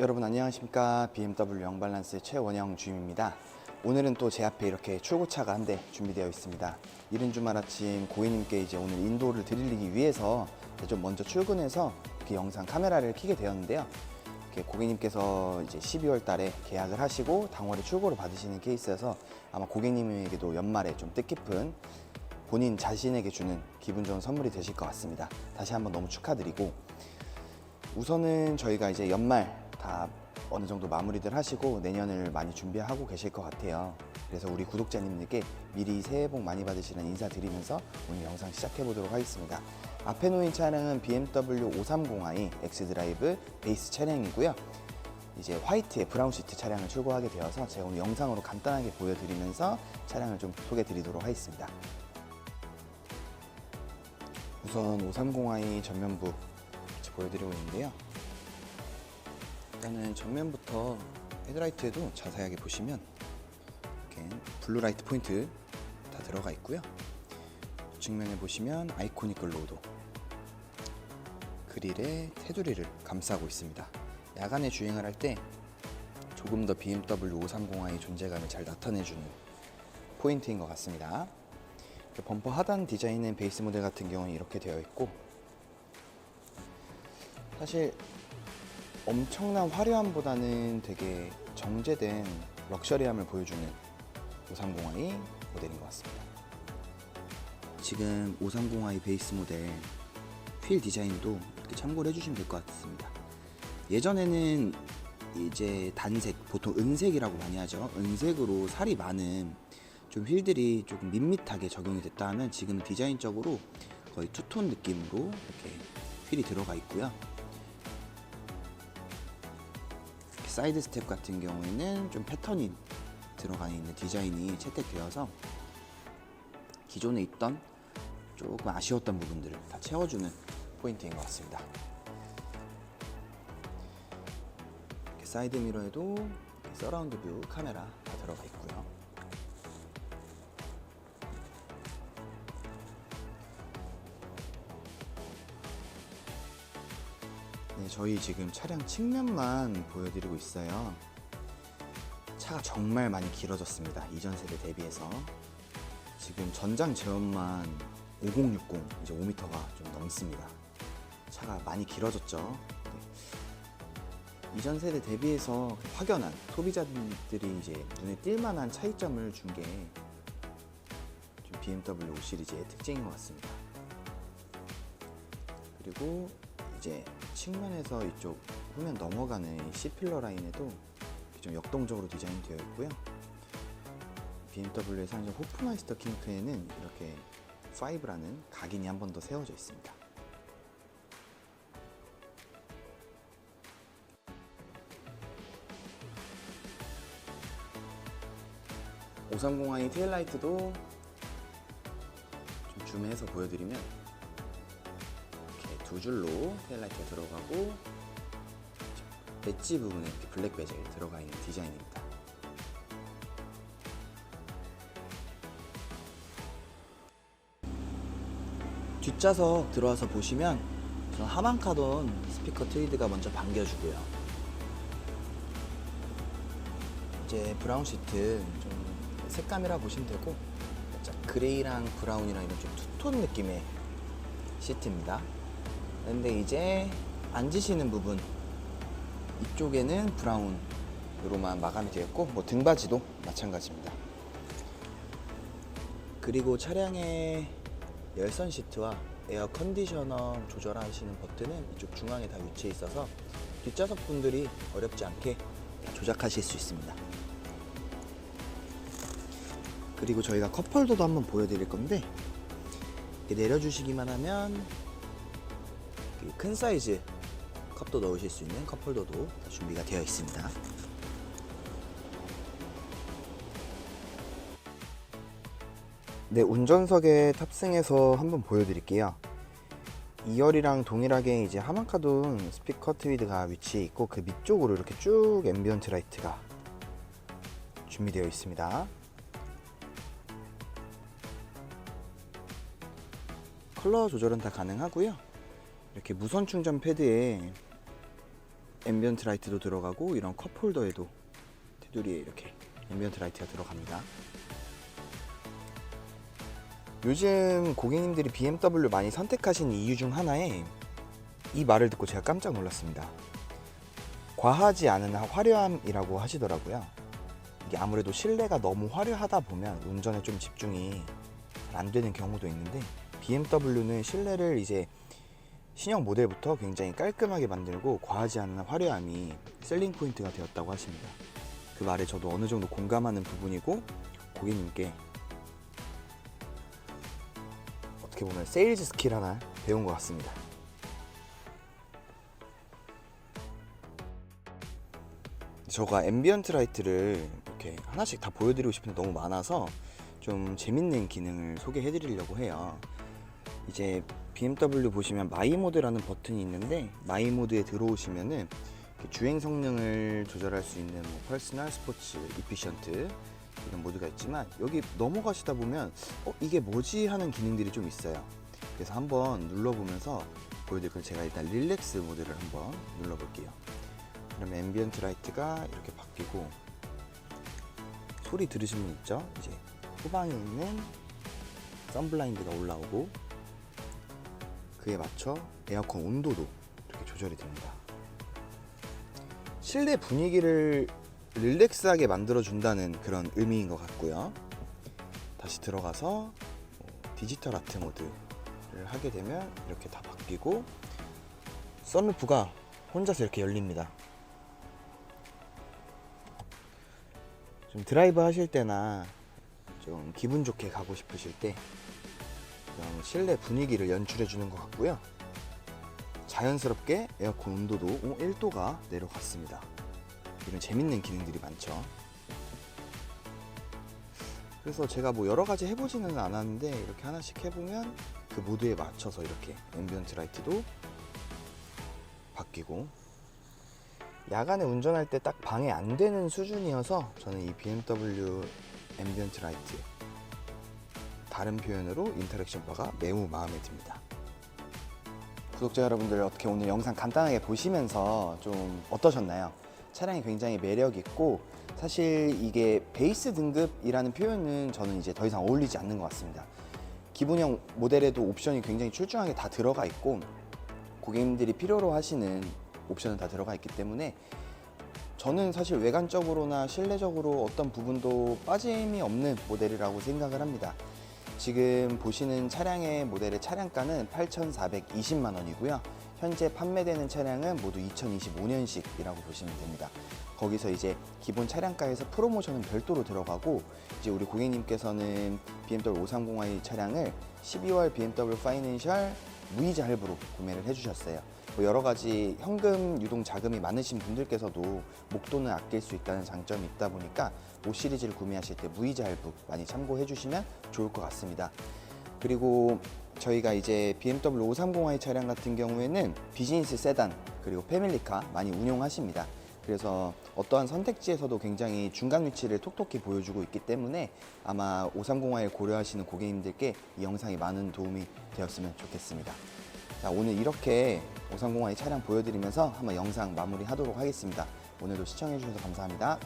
여러분 안녕하십니까? BMW 영발란스의 최원영 주임입니다. 오늘은 또 제 앞에 이렇게 출고차가 한 대 준비되어 있습니다. 이른 주말 아침 고객님께 이제 오늘 인도를 드리기 위해서 좀 먼저 출근해서 이렇게 영상 카메라를 켜게 되었는데요. 고객님께서 이제 12월 달에 계약을 하시고 당월에 출고를 받으시는 케이스여서 아마 고객님에게도 연말에 좀 뜻깊은 본인 자신에게 주는 기분 좋은 선물이 되실 것 같습니다. 다시 한번 너무 축하드리고 우선은 저희가 이제 연말 다 어느 정도 마무리들 하시고 내년을 많이 준비하고 계실 것 같아요. 그래서 우리 구독자님들께 미리 새해 복 많이 받으시는 인사 드리면서 오늘 영상 시작해 보도록 하겠습니다. 앞에 놓인 차량은 BMW 530i 엑스드라이브 베이스 차량이고요. 이제 화이트의 브라운 시트 차량을 출고하게 되어서 제가 오늘 영상으로 간단하게 보여드리면서 차량을 좀 소개해 드리도록 하겠습니다. 우선 530i 전면부 같이 보여드리고 있는데요. 일단은 정면부터 헤드라이트에도 자세하게 보시면 이렇게 블루라이트 포인트 다 들어가 있고요. 측면에 보시면 아이코닉 글로우도 그릴에 테두리를 감싸고 있습니다. 야간에 주행을 할 때 조금 더 BMW 530i의 존재감을 잘 나타내주는 포인트인 것 같습니다. 범퍼 하단 디자인은 베이스 모델 같은 경우는 이렇게 되어 있고 사실 엄청난 화려함보다는 되게 정제된 럭셔리함을 보여주는 530i 모델인 것 같습니다. 지금 530i 베이스 모델 휠 디자인도 이렇게 참고를 해주시면 될 것 같습니다. 예전에는 이제 단색, 보통 은색이라고 많이 하죠. 은색으로 살이 많은 좀 휠들이 조금 밋밋하게 적용이 됐다 하면 지금 디자인적으로 거의 투톤 느낌으로 이렇게 휠이 들어가 있고요. 사이드 스텝 같은 경우에는 좀 패턴이 들어가 있는 디자인이 채택되어서 기존에 있던 조금 아쉬웠던 부분들을 다 채워주는 포인트인 것 같습니다. 사이드 미러에도 서라운드 뷰 카메라 다 들어가 있고요. 저희 지금 차량 측면만 보여드리고 있어요. 차가 정말 많이 길어졌습니다. 이전 세대 대비해서. 지금 전장 제원만 5060, 이제 5m가 좀 넘습니다. 차가 많이 길어졌죠. 네. 이전 세대 대비해서 확연한 소비자들이 이제 눈에 띌만한 차이점을 준 게 BMW 5 시리즈의 특징인 것 같습니다. 그리고 이제 측면에서 이쪽 후면 넘어가는 이 C필러 라인에도 좀 역동적으로 디자인되어 있고요. BMW에서 하는 호프마이스터 킹크에는 이렇게 5라는 각인이 한 번 더 세워져 있습니다. (530i) 테일라이트도 좀 줌해서 보여드리면 두 줄로 테일라이트가 들어가고 배지 부분에 블랙 베젤 들어가 있는 디자인입니다. 뒷좌석 들어와서 보시면 저 하만카돈 스피커 트리드가 먼저 반겨주고요. 이제 브라운 시트 좀 색감이라 보시면 되고 그레이랑 브라운이랑 이런 좀 투톤 느낌의 시트입니다. 근데 이제 앉으시는 부분 이쪽에는 브라운으로만 마감이 되었고 뭐 등받이도 마찬가지입니다. 그리고 차량의 열선 시트와 에어 컨디셔너 조절하시는 버튼은 이쪽 중앙에 다 위치해 있어서 뒷좌석 분들이 어렵지 않게 다 조작하실 수 있습니다. 그리고 저희가 컵홀더도 한번 보여드릴 건데 내려주시기만 하면 그 큰 사이즈 컵도 넣으실 수 있는 컵홀더도 다 준비가 되어 있습니다. 네, 운전석에 탑승해서 한번 보여드릴게요. 2열이랑 동일하게 이제 하만카돈 스피커 트위드가 위치해 있고 그 밑쪽으로 이렇게 쭉 앰비언트 라이트가 준비되어 있습니다. 컬러 조절은 다 가능하고요. 이렇게 무선 충전 패드에 앰비언트 라이트도 들어가고 이런 컵 홀더에도 테두리에 이렇게 앰비언트 라이트가 들어갑니다. 요즘 고객님들이 BMW 많이 선택하신 이유 중 하나에 이 말을 듣고 제가 깜짝 놀랐습니다. 과하지 않은 화려함이라고 하시더라고요. 이게 아무래도 실내가 너무 화려하다 보면 운전에 좀 집중이 잘안 되는 경우도 있는데 BMW는 실내를 이제 신형 모델부터 굉장히 깔끔하게 만들고 과하지 않은 화려함이 셀링 포인트가 되었다고 하십니다. 그 말에 저도 어느 정도 공감하는 부분이고 고객님께 어떻게 보면 세일즈 스킬 하나 배운 것 같습니다. 저가 앰비언트 라이트를 이렇게 하나씩 다 보여드리고 싶은데 너무 많아서 좀 재밌는 기능을 소개해 드리려고 해요. 이제 BMW 보시면 마이 모드라는 버튼이 있는데 마이 모드에 들어오시면은 주행 성능을 조절할 수 있는 뭐 퍼스널, 스포츠, 이피션트 이런 모드가 있지만 여기 넘어가시다 보면 어 이게 뭐지 하는 기능들이 좀 있어요. 그래서 한번 눌러보면서 보여드릴 건 제가 일단 릴렉스 모드를 한번 눌러볼게요. 그러면 앰비언트 라이트가 이렇게 바뀌고 소리 들으시면 있죠? 이제 후방에 있는 선블라인드가 올라오고 그에 맞춰 에어컨 온도도 이렇게 조절이 됩니다. 실내 분위기를 릴렉스하게 만들어 준다는 그런 의미인 것 같고요. 다시 들어가서 뭐 디지털 아트 모드를 하게 되면 이렇게 다 바뀌고 썬루프가 혼자서 이렇게 열립니다. 좀 드라이브 하실 때나 좀 기분 좋게 가고 싶으실 때 실내 분위기를 연출해 주는 것 같고요. 자연스럽게 에어컨 온도도 1도가 내려갔습니다. 이런 재밌는 기능들이 많죠. 그래서 제가 뭐 여러 가지 해보지는 않았는데 이렇게 하나씩 해보면 그 모드에 맞춰서 이렇게 앰비언트 라이트도 바뀌고 야간에 운전할 때 딱 방해 안 되는 수준이어서 저는 이 BMW 앰비언트 라이트 다른 표현으로 인터랙션 바가 매우 마음에 듭니다. 구독자 여러분들 어떻게 오늘 영상 간단하게 보시면서 좀 어떠셨나요? 차량이 굉장히 매력 있고 사실 이게 베이스 등급이라는 표현은 저는 이제 더 이상 어울리지 않는 것 같습니다. 기본형 모델에도 옵션이 굉장히 출중하게 다 들어가 있고 고객님들이 필요로 하시는 옵션은 다 들어가 있기 때문에 저는 사실 외관적으로나 실내적으로 어떤 부분도 빠짐이 없는 모델이라고 생각을 합니다. 지금 보시는 차량의 모델의 차량가는 8,420만 원이고요. 현재 판매되는 차량은 모두 2025년식이라고 보시면 됩니다. 거기서 이제 기본 차량가에서 프로모션은 별도로 들어가고 이제 우리 고객님께서는 BMW 530i 차량을 12월 BMW 파이낸셜 무이자 할부로 구매를 해주셨어요. 뭐 여러 가지 현금 유동 자금이 많으신 분들께서도 목돈을 아낄 수 있다는 장점이 있다 보니까 5 시리즈를 구매하실 때 무이자 할부 많이 참고해 주시면 좋을 것 같습니다. 그리고 저희가 이제 BMW 530i 차량 같은 경우에는 비즈니스 세단 그리고 패밀리카 많이 운용하십니다. 그래서 어떠한 선택지에서도 굉장히 중간 위치를 톡톡히 보여주고 있기 때문에 아마 530i를 고려하시는 고객님들께 이 영상이 많은 도움이 되었으면 좋겠습니다. 자, 오늘 이렇게 530i 차량 보여드리면서 한번 영상 마무리하도록 하겠습니다. 오늘도 시청해주셔서 감사합니다.